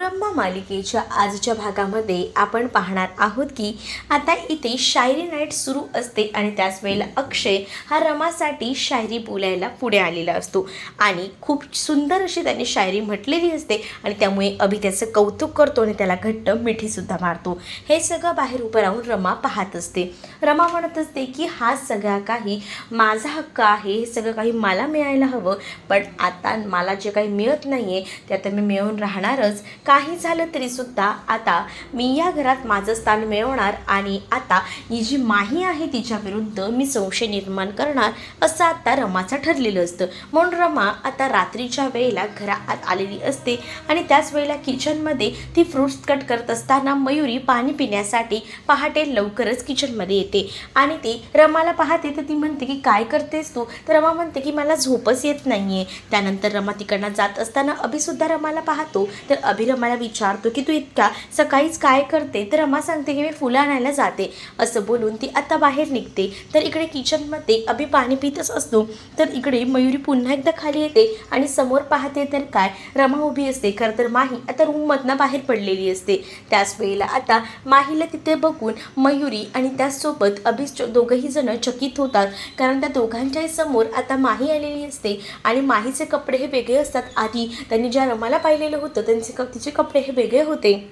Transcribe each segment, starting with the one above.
ब्रह्मा मालिकेच्या आजच्या भागामध्ये आपण पाहणार आहोत की आता इथे शायरी नाईट सुरू असते आणि त्याच वेळेला अक्षय हा रमासाठी शायरी बोलायला पुढे आलेला असतो. आणि खूप सुंदर अशी त्याने शायरी म्हटलेली असते आणि त्यामुळे अभि त्याचं कौतुक करतो आणि त्याला घट्ट मिठीसुद्धा मारतो. हे सगळं बाहेर उभं राहून रमा पाहत असते. रमा म्हणत असते की हा सगळा काही माझा हक्क आहे. हे सगळं काही मला मिळायला हवं. पण आता मला जे काही मिळत नाही आहे ते आता मी मिळवून राहणारच. काही झालं तरीसुद्धा आता मी या घरात माझं स्थान मिळवणार आणि आता ही जी माही आहे तिच्या विरुद्ध मी संशय निर्माण करणार असं आता रमाचं ठरलेलं असतं. म्हणून रमा आता रात्रीच्या वेळेला घरात आलेली असते आणि त्याच वेळेला किचनमध्ये ती फ्रुट्स कट करत असताना मयुरी पाणी पिण्यासाठी पहाटे लवकरच किचनमध्ये येते आणि ती रमाला पाहते तर ती म्हणते की काय करतेस तू? तर रमा म्हणते की मला झोपच येत नाही आहे त्यानंतर रमा तिकडनं जात असताना अभिसुद्धा रमाला पाहतो. तर अभिर रमाला विचारतो की तू इतक्या सकाळीच काय करते? तर रमा सांगते की मी फुलं आणायला जाते. असं बोलून ती आता बाहेर निघते. तर इकडे किचनमध्ये अभि पाणी पितच असतो. तर इकडे मयुरी पुन्हा एकदा खाली येते आणि समोर पाहते तर काय? रमा उभी असते. खरं तर माही आता रूममधनं बाहेर पडलेली असते. त्याच वेळेला आता माहीला तिथे बघून मयुरी आणि त्याचसोबत अभि दोघंही जण चकित होतात. कारण त्या दोघांच्याही समोर आता माही आलेली असते. आणि माहीचे कपडे हे वेगळे असतात. आधी त्यांनी ज्या रमाला पाहिलेलं होतं त्यांचे क तिचे कपडे हे वेगळे होते.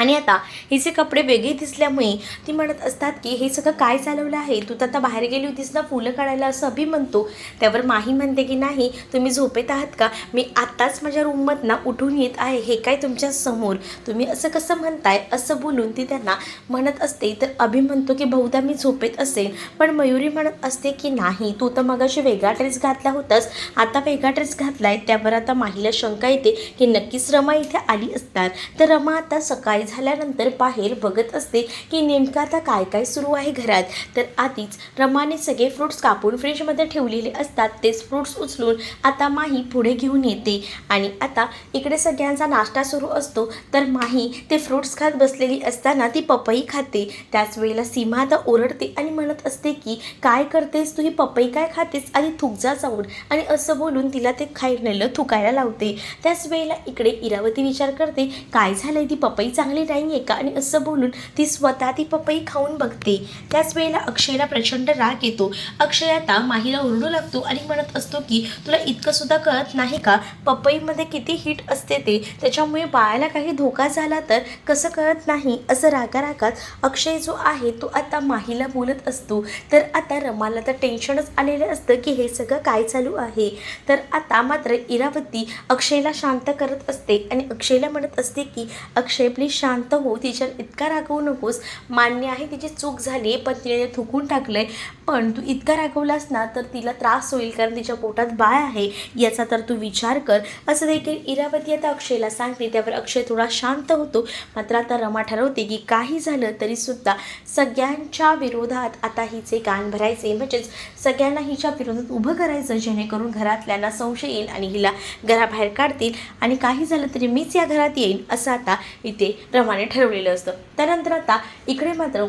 आणि आता हिचे कपडे वेगळे दिसल्यामुळे ती म्हणत असतात की हे सगळं काय चालवलं आहे? तू तर आता बाहेर गेली होतीस ना फुलं काढायला असं अभि म्हणतो. त्यावर माही म्हणते की नाही तुम्ही झोपेत आहात का? मी आत्ताच माझ्या रूममधनं उठून येत आहे. हे काय तुमच्यासमोर? तुम्ही असं कसं म्हणताय? असं बोलून ती त्यांना म्हणत असते. तर अभि म्हणतो की बहुधा मी झोपेत असेल पण मयुरी म्हणत असते की नाही तू तर मगाशी वेगळा ड्रेस घातला होतास. आता वेगळा ड्रेस घातलाय. त्यावर आता माहीला शंका येते की नक्कीच रमा इथे आली असतात तर रमा आता सकाळी झाल्यानंतर बाहेर बघत असते की नेमकं आता काय काय सुरू आहे घरात. तर आधीच रमाने सगळे फ्रुट्स कापून फ्रीजमध्ये ठेवलेले असतात. तेच फ्रुट्स उचलून आता माही पुढे घेऊन येते. आणि आता इकडे सगळ्यांचा नाश्ता सुरू असतो. तर माही ते फ्रुट्स खात बसलेली असताना ती पपई खाते. त्याच वेळेला सीमा आता ओरडते आणि म्हणत असते की काय करतेस? तू ही पपई काय खातेस? आणि थुकजा जाऊन. आणि असं बोलून तिला ते खायला थुकायला लावते. त्याच वेळेला इकडे इरावती विचार करते काय झालंय? ती पपई चांगली नाही आहे का? आणि असं बोलून ती स्वतः ती पपई खाऊन बघते. त्याच वेळेला अक्षयला प्रचंड राग येतो. अक्षय आता माहीला ओरडू लागतो आणि म्हणत असतो की तुला इतकं सुद्धा कळत नाही का? पपईमध्ये किती हिट असते ते. त्याच्यामुळे बाळाला काही धोका झाला तर कसं कळत नाही? असं रागा रागात अक्षय जो आहे तो आता माहीला बोलत असतो. तर आता रमाला तर टेन्शनच आलेलं असतं की हे सगळं काय चालू आहे? तर आता मात्र इरावती अक्षयला शांत करत असते आणि अक्षयला म्हणत असते की अक्षय प्लीज शांत शांत हो तिच्यावर इतका रागवू नकोस. मान्य आहे तिची चूक झाली आहे पण तिने थुकून टाकलं आहे पण तू इतका रागवलास ना तर तिला त्रास होईल कारण तिच्या पोटात बाळ आहे. याचा तर तू विचार कर. असं देखील इरावती आता अक्षयला सांगते. त्यावर अक्षय थोडा शांत होतो. मात्र आता रमा ठरवते की काही झालं तरीसुद्धा सगळ्यांच्या विरोधात आता हिचे कान भरायचे. म्हणजेच सगळ्यांना हिच्या विरोधात उभं करायचं जेणेकरून घरातल्यांना संशय येईल आणि हिला घराबाहेर काढतील. आणि काही झालं तरी मीच या घरात येईन असं आता इथे प्रमाणे ठरवलेलं असतं. त्यानंतर आता इकडे मात्र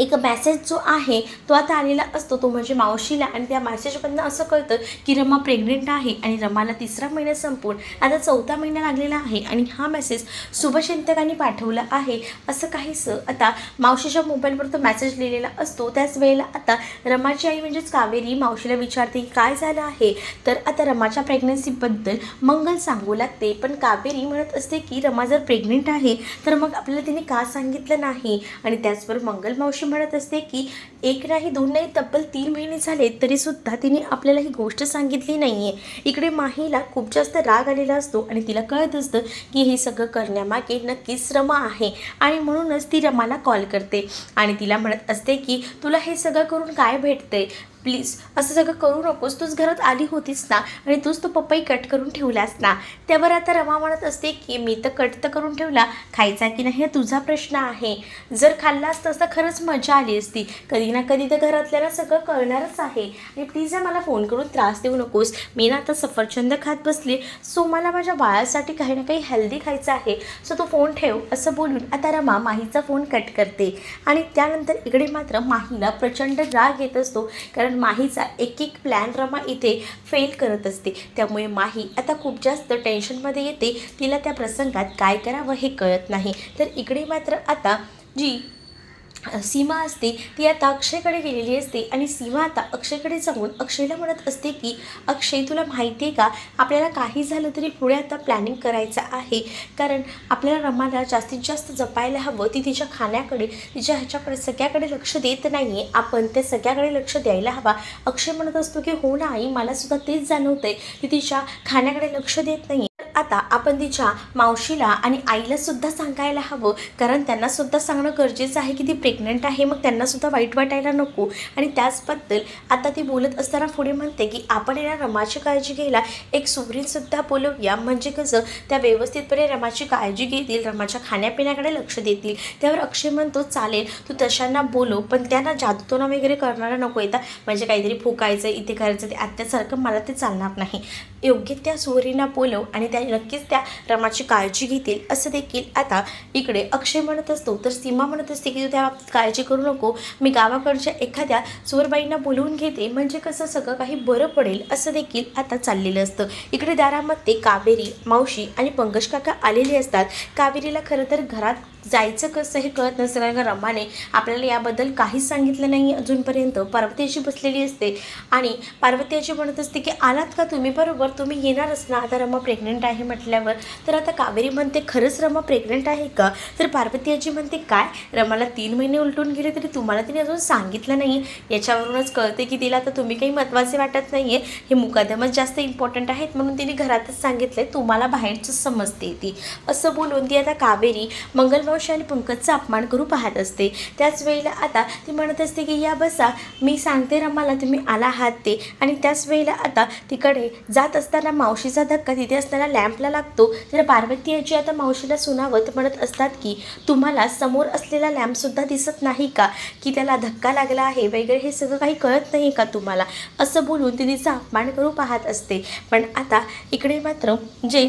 एक मेसेज जो आहे तो आता आलेला असतो. तो म्हणजे मावशीला. आणि त्या मॅसेजमधनं असं कळतं की रमा प्रेग्नेंट आहे आणि रमाला तिसरा महिना संपून आता चौथा महिना लागलेला आहे. आणि हा मेसेज शुभचिंतकांनी पाठवला आहे. असं काहीसं आता मावशीच्या मोबाईलवर तो मेसेज लिहिलेला असतो. त्याच वेळेला आता रमाची आई म्हणजेच कावेरी मावशीला विचारते की काय झालं आहे? तर आता रमाच्या प्रेग्नन्सीबद्दल मंगल सांगू लागते. पण कावेरी म्हणत असते की रमा जर प्रेग्नेंट आहे तर मग आपल्याला तिने का सांगितलं नाही? आणि त्याचबरोबर मंगल मावशी म्हणत असते की एक नाही दोन नाही तब्बल तीन महिने झाले तरीसुद्धा तिने आपल्याला ही गोष्ट सांगितली नाही आहे इकडे माहीला खूप जास्त राग आलेला असतो आणि तिला कळत असतं की हे सगळं करण्यामागे नक्कीच रमा आहे आणि म्हणूनच ती रमाला कॉल करते. आणि तिला म्हणत असते की तुला हे सगळं करून काय भेटते प्लीज असं सगळं करू नकोस. तूच घरात आली होतीस ना आणि तूच तो पपई कट करून ठेवलास ना. त्यावर आता रमा म्हणत असते की मी तर कट तर करून ठेवला. खायचा की नाही हा तुझा प्रश्न आहे. जर खाल्ला असतास तर खरंच मजा आली असती. कधी ना कधी तर घरातल्याला सगळं कळणारच आहे. आणि प्लीज मला फोन करून त्रास देऊ नकोस. मी ना आता सफरचंद खात बसले. सो मला माझ्या बाळासाठी काही ना काही हेल्दी खायचं आहे. सो तो फोन ठेव असं बोलून आता रमा माहीचा फोन कट करते. आणि त्यानंतर इकडे मात्र माहीला प्रचंड राग येत असतो. कारण कारण माहीचा एक एक प्लॅन रमा इथे फेल करत असते. त्यामुळे माही आता खूप जास्त टेन्शनमध्ये येते. तिला त्या प्रसंगात काय करावं हे कळत नाही. तर इकडे मात्र आता जी सीमा असते ती आता अक्षयकडे गेलेली असते आणि सीमा आता अक्षयकडे जाऊन अक्षयला म्हणत असते की अक्षय तुला माहिती आहे का? आपल्याला काही झालं तरी पुढे आता प्लॅनिंग करायचं आहे. कारण आपल्याला रमाला जास्तीत जास्त जपायला हवं. ती तिच्या खाण्याकडे तिच्या ह्याच्याकडे सगळ्याकडे लक्ष देत नाही आहे आपण त्या सगळ्याकडे लक्ष द्यायला हवा. अक्षय म्हणत असतो की हो ना आई मला सुद्धा तेच आहे ती तिच्या खाण्याकडे लक्ष देत नाही आता आपण तिच्या मावशीला आणि आईला सुद्धा सांगायला हवं. कारण त्यांना सुद्धा सांगणं गरजेचं आहे की ती प्रेग्नंट आहे मग त्यांना सुद्धा वाईट वाटायला नको. आणि त्याचबद्दल आता ती बोलत असताना पुढे म्हणते की आपण या रमाची काळजी घ्यायला एक सुगरीनसुद्धा बोलवूया. म्हणजे कसं त्या व्यवस्थितपणे रमाची काळजी घेतील रमाच्या खाण्यापिण्याकडे लक्ष देतील. त्यावर अक्षय म्हणतो चालेल तू तशांना बोलव पण त्यांना जादूतोना वगैरे करणारा नको येता. म्हणजे काहीतरी फुकायचं इथे करायचं ते आत्यासारखं मला ते चालणार नाही. योग्य त्या सुवरींना बोलव आणि त्या नक्कीच त्या रमाची काळजी घेतील. असं देखील आता इकडे अक्षय म्हणत असतो. तर सीमा म्हणत असते की तू त्या बाबतीत काळजी करू नको. मी गावाकडच्या एखाद्या सुवरबाईंना बोलवून घेते. म्हणजे कसं सगळं काही बरं पडेल? असं देखील आता चाललेलं असतं. इकडे दारामध्ये कावेरी मावशी आणि पंकज काका आलेले असतात. कावेरीला खरं तर घरात जायचं कसं हे कळत नसतं. का रमाने आपल्याला याबद्दल काहीच सांगितलं नाही अजूनपर्यंत. पार्वती अशी बसलेली असते. आणि पार्वती अशी म्हणत असते की आलात का तुम्ही? बरोबर तुम्ही येणारच ना. आता रमा प्रेग्नंट आहे म्हटल्यावर. तर आता कावेरी म्हणते खरंच रमा प्रेग्नंट आहे का? तर पार्वती आजी म्हणते काय? रमाला तीन महिने उलटून गेले तरी तुम्हाला तिने अजून सांगितलं नाही याच्यावरूनच कळते की तिला आता तुम्ही काही महत्त्वाचे वाटत नाही आहे हे मुकादमच जास्त इम्पॉर्टंट आहेत म्हणून तिने घरातच सांगितलं आहे तुम्हाला बाहेरचं समजते ती. असं बोलून ती आता कावेरी मंगलमावशी आणि पंकजचा अपमान करू पाहत असते. त्याच वेळेला आता ती म्हणत असते की या बसा मी सांगते रमाला तुम्ही आला आहात ते. आणि त्याच वेळेला आता तिकडे जात असताना मावशीचा धक्का तिथे असताना लॅम्पला लागतो. तर पार्वती याची आता मावशीला सुनावत म्हणत असतात की तुम्हाला समोर असलेला लॅम्पसुद्धा दिसत नाही का? की त्याला धक्का लागला आहे वगैरे हे सगळं काही कळत नाही का तुम्हाला? असं बोलून ती तिचा अपमान करू पाहत असते. पण आता इकडे मात्र जे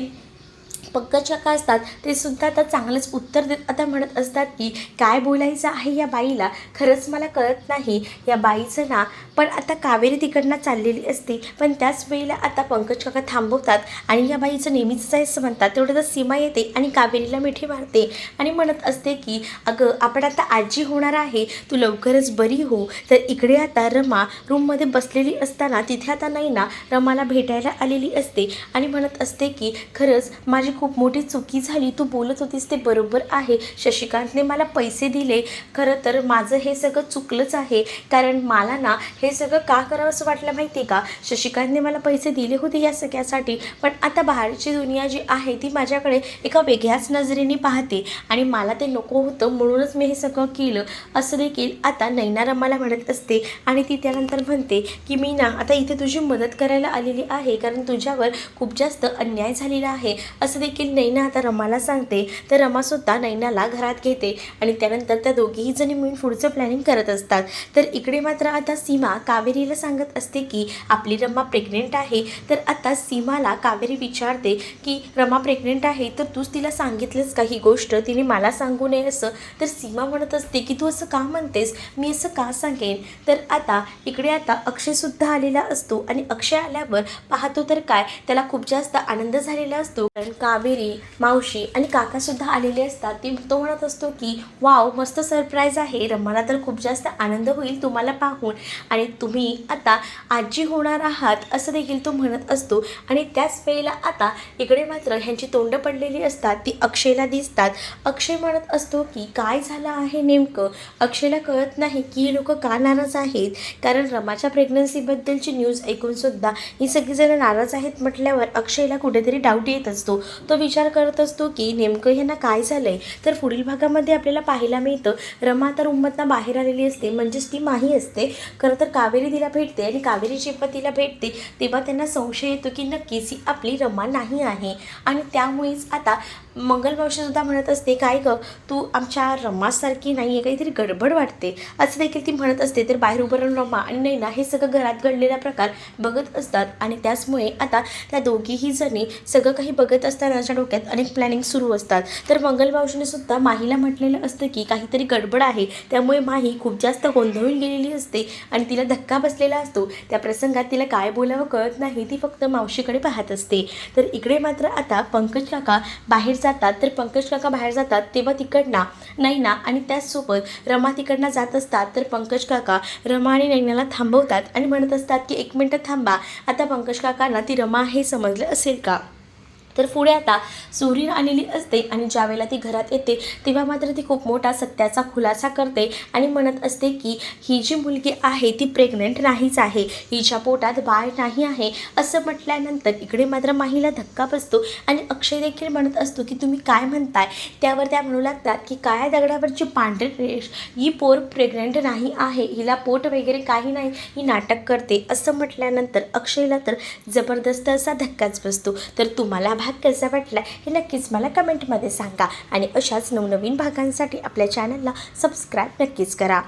पंकजकाका असतात? ते सुद्धा आता चांगलंच उत्तर देत आता म्हणत असतात की काय बोलायचं आहे या बाईला? खरंच मला कळत नाही या बाईचं ना पण आता कावेरी तिकडनं चाललेली असते. पण त्याच वेळेला आता पंकज काका थांबवतात आणि या बाईचं नेहमीच आहे असं म्हणतात. तेवढं तर सीमा येते आणि कावेरीला मिठी मारते आणि म्हणत असते की अगं आपण आता आजी होणार आहे. तू लवकरच बरी हो. तर इकडे आता रमा रूममध्ये बसलेली असताना तिथे आता नाही ना रमाला भेटायला आलेली असते. आणि म्हणत असते की खरंच माझी खूप मोठी चुकी झाली. तू बोलत होतीस ते बरोबर आहे. शशिकांतने मला पैसे दिले. खरं तर माझं हे सगळं चुकलंच आहे. कारण मला ना हे सगळं का करावं असं वाटलं माहिती आहे का? शशिकांतने मला पैसे दिले होते या सगळ्यासाठी. पण आता बाहेरची दुनिया जी आहे ती माझ्याकडे एका वेगळ्याच नजरेने पाहते. आणि मला ते नको होतं म्हणूनच मी हे सगळं केलं. असं देखील आता नैनारा मला म्हणत असते. आणि ती त्यानंतर म्हणते की मी ना आता इथे तुझी मदत करायला आलेली आहे. कारण तुझ्यावर खूप जास्त अन्याय झालेला आहे. असं देखील नैना आता रमाला सांगते तर रमासुद्धा नैनाला घरात घेते आणि त्यानंतर त्या दोघीही जणी मिळून पुढचं प्लॅनिंग करत असतात. तर इकडे मात्र आता सीमा कावेरीला सांगत असते की आपली रमा प्रेग्नेंट आहे. तर आता सीमाला कावेरी विचारते की रमा प्रेग्नेंट आहे तर तूच तिला सांगितलंस का ही गोष्ट? तिने मला सांगू नये असं. तर सीमा म्हणत असते की तू असं का म्हणतेस? मी असं का सांगेन? तर आता इकडे आता अक्षयसुद्धा आलेला असतो आणि अक्षय आल्यावर पाहतो तर काय त्याला खूप जास्त आनंद झालेला असतो. कारण कावेरी मावशी आणि काकासुद्धा आलेले असतात. ती तो म्हणत असतो की वाव मस्त सरप्राईज आहे. रमाला तर खूप जास्त आनंद होईल तुम्हाला पाहून. आणि तुम्ही आता आजी होणार आहात असं देखील तो म्हणत असतो. आणि त्याच वेळेला आता इकडे मात्र ह्यांची तोंड पडलेली असतात. ती अक्षयला दिसतात. अक्षय म्हणत असतो की काय झालं आहे नेमकं? अक्षयला कळत नाही की ही लोक का नाराज आहेत. कारण रमाच्या प्रेग्नन्सीबद्दलची न्यूज ऐकूनसुद्धा ही सगळीजणं नाराज आहेत म्हटल्यावर अक्षयला कुठेतरी डाऊट येत असतो. तो विचार करत असतो की नेमकं ह्यांना काय झालं आहे तर पुढील भागामध्ये आपल्याला पाहायला मिळतं रमा तर उम्मतना बाहेर आलेली असते म्हणजेच ती माही असते. खरं तर कावेरी तिला भेटते आणि कावेरी जेव्हा तिला भेटते तेव्हा त्यांना संशय येतो की नक्कीच ही आपली रमा नाही आहे. आणि त्यामुळेच आता मंगलमावशीसुद्धा म्हणत असते काय गं? तू आमच्या रमासारखी नाही आहे काहीतरी गडबड वाटते. असं देखील ती म्हणत असते. तर बाहेर उभं राहून रमा आणि नैना हे सगळं घरात घडलेला प्रकार बघत असतात आणि त्याचमुळे आता त्या दोघीही जणी सगळं काही बघत असताना त्यांच्या डोक्यात अनेक प्लॅनिंग सुरू असतात. तर मंगलमावशीने सुद्धा माहीला म्हटलेलं असतं की काहीतरी गडबड आहे. त्यामुळे माही खूप जास्त गोंधळून गेलेली असते आणि तिला धक्का बसलेला असतो. त्या प्रसंगात तिला काय बोलावं कळत नाही ती फक्त मावशीकडे पाहत असते. तर इकडे मात्र आता पंकज काका बाहेर जातात तर पंकज काका बाहेर जातात तेव्हा तिकडना नैना आणि त्याचसोबत रमा तिकडनं जात असतात तर पंकज काका रमा आणि नैनाला थांबवतात आणि म्हणत असतात की एक मिनटं थांबा आता पंकज काकांना ती रमा हे समजलं असेल का? तर पुढे आता सुरीन आलेली असते आणि ज्यावेळेला ती घरात येते तेव्हा मात्र ती खूप मोठा सत्याचा खुलासा करते आणि म्हणत असते की ही जी मुलगी आहे ती प्रेग्नंट नाहीच आहे. हिच्या पोटात बाळ नाही आहे. असं म्हटल्यानंतर इकडे मात्र माहीला धक्का बसतो आणि अक्षय देखील म्हणत असतो की तुम्ही काय म्हणताय? त्यावर त्या म्हणू लागतात की काळ्या दगडावरची पांढरे रेष ही पोर प्रेग्नंट नाही आहे. हिला पोट वगैरे काही नाही. ही नाटक करते. असं म्हटल्यानंतर अक्षयला तर जबरदस्त असा धक्काच बसतो. तर तुम्हाला भाग कसा वाटला हे नक्कीच मला कमेंटमध्ये सांगा. आणि अशाच नवनवीन भागांसाठी आपल्या चॅनलला सबस्क्राईब नक्कीच करा.